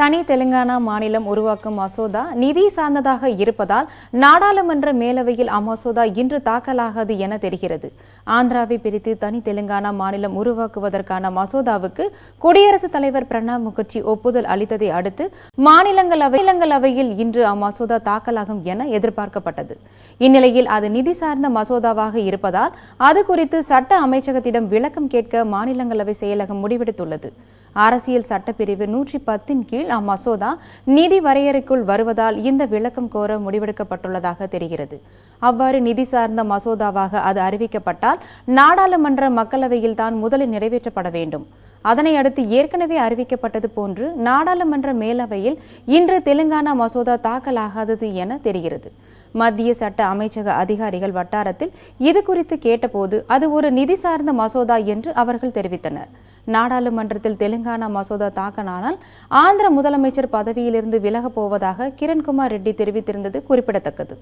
தனி தெலுங்கானா மாநிலம் உருவாக்கும் மசோதா நிதி சார்ந்ததாக இருப்பதால் நாடாளுமன்ற மேலவையில் அம்மசோதா இன்று தாக்கலாகாது என தெரிகிறது. ஆந்திராவை பிரித்து தனி தெலுங்கானா மாநிலம் உருவாக்குவதற்கான மசோதாவுக்கு குடியரசுத் தலைவர் பிரணாப் முகர்ஜி ஒப்புதல் அளித்ததை அடுத்து மாநிலங்களவை மாநிலங்களவையில் இன்று அம்மசோதா தாக்கலாகும் என எதிர்பார்க்கப்பட்டது. இந்நிலையில் அது நிதி சார்ந்த மசோதாவாக இருப்பதால் அது குறித்து சட்ட அமைச்சகத்திடம் விளக்கம் கேட்க மாநிலங்களவை செயலகம் முடிவெடுத்துள்ளது. அரசியல் சட்டப்பிரிவு நூற்றி பத்தின் கீழ் அம்மசோதா நிதி வரையறைக்குள் வருவதால் இந்த விளக்கம் கோர முடிவெடுக்கப்பட்டுள்ளதாக தெரிகிறது. அவ்வாறு நிதி சார்ந்த மசோதாவாக அது அறிவிக்கப்பட்டால் நாடாளுமன்ற மக்களவையில் தான் முதலில் நிறைவேற்றப்பட வேண்டும். அதனை அடுத்து ஏற்கனவே அறிவிக்கப்பட்டது போன்று நாடாளுமன்ற மேலவையில் இன்று தெலுங்கானா மசோதா தாக்கலாகாதது என தெரிகிறது. மத்திய சட்ட அமைச்சக அதிகாரிகள் வட்டாரத்தில் இது குறித்து கேட்டபோது அது ஒரு நிதி சார்ந்த மசோதா என்று அவர்கள் தெரிவித்தனர். நாடாளுமன்றத்தில் தெலுங்கானா மசோதா தாக்கலானால் ஆந்திர முதலமைச்சர் பதவியிலிருந்து விலகப் போவதாக கிரண்குமார் ரெட்டி தெரிவித்திருந்தது குறிப்பிடத்தக்கது.